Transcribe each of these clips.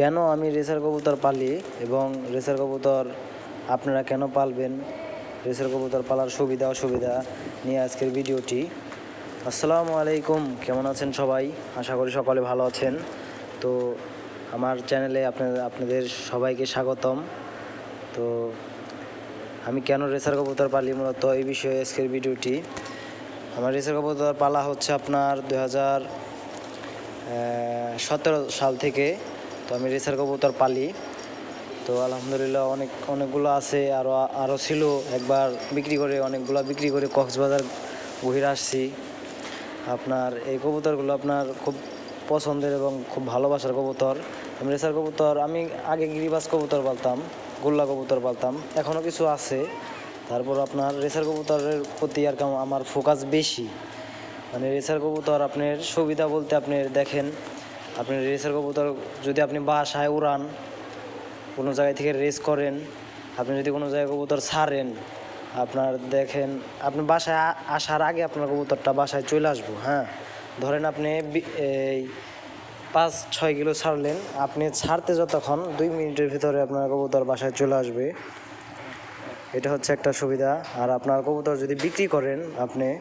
কেন আমি রেসার কবুতর পালি এবং রেসার কবুতর আপনারা কেন পালবেন? রেসার কবুতর পালার সুবিধা, অসুবিধা নিয়ে আজকের ভিডিওটি। আসসালামু আলাইকুম, কেমন আছেন সবাই? আশা করি সকলে ভালো আছেন। তো আমার চ্যানেলে আপনাদের আপনাদের সবাইকে স্বাগতম। তো আমি কেন রেসার কবুতর পালি মূলত এই বিষয়ে আজকের ভিডিওটি। আমার রেসার কবুতর পালা হচ্ছে আপনার দু হাজার সতেরো সাল থেকে। তো আমি রেসার কবুতর পালি। তো আলহামদুলিল্লাহ অনেক, অনেকগুলো আছে আরও আরও ছিল। একবার বিক্রি করে, অনেকগুলো বিক্রি করে কক্সবাজার ঘুরে আসছি। আপনার এই কবুতরগুলো আপনার খুব পছন্দের এবং খুব ভালোবাসার কবুতর। আমি রেসার কবুতর, আমি আগে গিরিবাস কবুতর পালতাম, গোল্লা কবুতর পালতাম। এখনও কিছু আছে। তারপর আপনার রেসার কবুতরের প্রতি আর আমার ফোকাস বেশি। মানে রেসার কবুতর আপনার সুবিধা বলতে আপনি দেখেন আপনি রেসের কবুতর, যদি আপনি বাসায় উড়ান, কোনো জায়গায় থেকে রেস করেন, আপনি যদি কোনো জায়গায় কবুতর ছাড়েন, আপনার দেখেন, আপনি বাসায় আসার আগে আপনার কবুতরটা বাসায় চলে আসব হ্যাঁ? ধরেন আপনি এই পাঁচ, ছয় কিলো ছাড়লেন, আপনি ছাড়তে যতক্ষণ দুই মিনিটের ভিতরে আপনার কবুতর বাসায় চলে আসবে। এটা হচ্ছে একটা সুবিধা। আর আপনার কবুতর যদি বিক্রি করেন, আপনি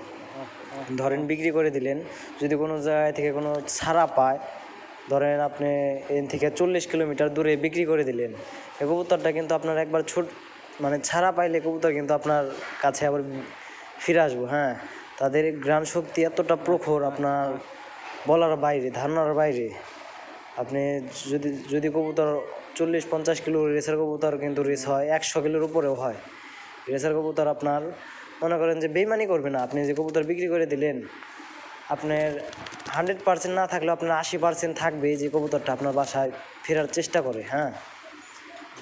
ধরেন বিক্রি করে দিলেন, যদি কোনো জায়গায় থেকে কোনো ছাড়া পায় ধরেন আপনি এন থেকে চল্লিশ কিলোমিটার দূরে বিক্রি করে দিলেন, এই কবুতরটা কিন্তু আপনার একবার ছোট মানে ছাড়া পাইলে কবুতর কিন্তু আপনার কাছে আবার ফিরে আসব হ্যাঁ। তাদের গ্রাণ শক্তি এতটা প্রখর আপনার বলার বাইরে, ধারণার বাইরে। আপনি যদি যদি কবুতর চল্লিশ পঞ্চাশ কিলো রেসের কবুতর কিন্তু রেস হয়, একশো কিলোর উপরেও হয়। রেসের কবুতর আপনার, মনে করেন যে বেইমানি করবে না। আপনি যে কবুতর বিক্রি করে দিলেন, আপনার হান্ড্রেড পার্সেন্ট না থাকলেও আপনার আশি পার্সেন্ট থাকবে যে কবুতরটা আপনার বাসায় ফেরার চেষ্টা করে হ্যাঁ?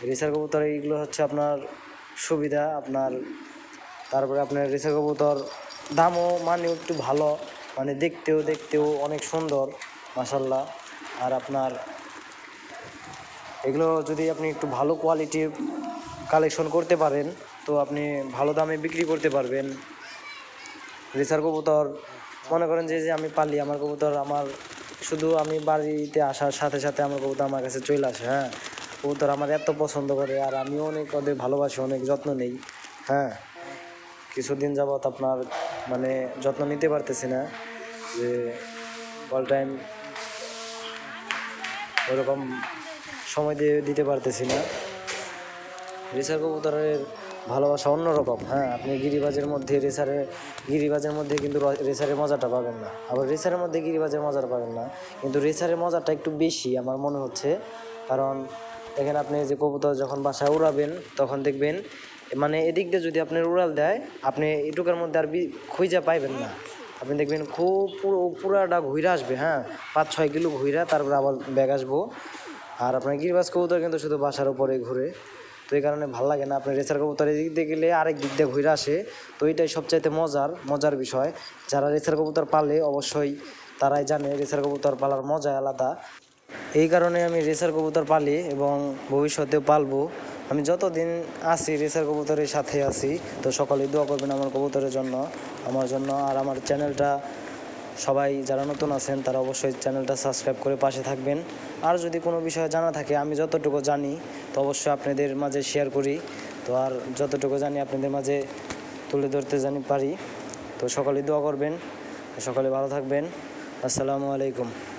রেসার কবুতর এইগুলো হচ্ছে আপনার সুবিধা, আপনার তারপরে আপনার রেসার কবুতর দামও মানেও একটু ভালো মানে দেখতেও দেখতেও অনেক সুন্দর মাসাল্লাহ আর আপনার এগুলো যদি আপনি একটু ভালো কোয়ালিটির কালেকশন করতে পারেন, তো আপনি ভালো দামে বিক্রি করতে পারবেন। রেসার কবুতর মনে করেন যে যে আমি পালি, আমার কবুতর আমার, শুধু আমি বাড়িতে আসার সাথে সাথে আমার কবুতর আমার কাছে চলে আসে হ্যাঁ? কবুতর আমার এত পছন্দ করে, আর আমিও অনেক ওদের ভালোবাসি, অনেক যত্ন নেই হ্যাঁ? কিছুদিন যাবৎ আপনার মানে যত্ন নিতে পারতেছি না, যে অল টাইম ওরকম সময় দিয়ে দিতে পারতেছি না। রেসার কবুতরের ভালোবাসা অন্যরকম হ্যাঁ আপনি গিরিবাজের মধ্যে রেসারে, গিরিবাজের মধ্যে কিন্তু রেসারের মজাটা পাবেন না। আবার রেসারের মধ্যে গিরিবাজের মজাটা পাবেন না। কিন্তু রেসারের মজাটা একটু বেশি আমার মনে হচ্ছে। কারণ দেখেন আপনি যে কবুতর যখন বাসায় উড়াবেন, তখন দেখবেন মানে এদিক দিয়ে যদি আপনার উড়াল দেয়, আপনি এটুকার মধ্যে আর খুঁজে পাইবেন না। আপনি দেখবেন খুব পুরো, পুরাটা ঘুরে আসবে হ্যাঁ? পাঁচ, ছয় কিলো ঘুরে তারপরে আবার ব্যাগ আসব। আর আপনার গিরিবাজ কবুতর কিন্তু শুধু বাসার উপরে ঘুরে। তো এই কারণে ভালো লাগে না। আপনার রেসার কবুতর এদিক দিয়ে গেলে আরেক দিক দিয়ে ঘুরে আসে। তো এইটাই সবচাইতে মজার মজার বিষয়। যারা রেসার কবুতর পালে, অবশ্যই তারাই জানে রেসার কবুতর পালার মজা আলাদা। এই কারণে আমি রেসার কবুতর পালি এবং ভবিষ্যতেও পালবো। আমি যতদিন আছি রেসার কবুতরের সাথে আছি, তো সকলেই দোয়া করবেন আমার কবুতরের জন্য, আমার জন্য, আর আমার চ্যানেলটা সবাই যারা নতুন আছেন, তারা অবশ্যই চ্যানেলটা সাবস্ক্রাইব করে পাশে থাকবেন। আর যদি কোনো বিষয়ে জানা থাকে, আমি যতটুকু জানি, তো অবশ্যই আপনাদের মাঝে শেয়ার করি। তো আর যতটুকু জানি, আপনাদের মাঝে তুলে ধরতে জানি পারি। তো সকালে দোয়া করবেন। সকলে ভালো থাকবেন। আসসালামু আলাইকুম।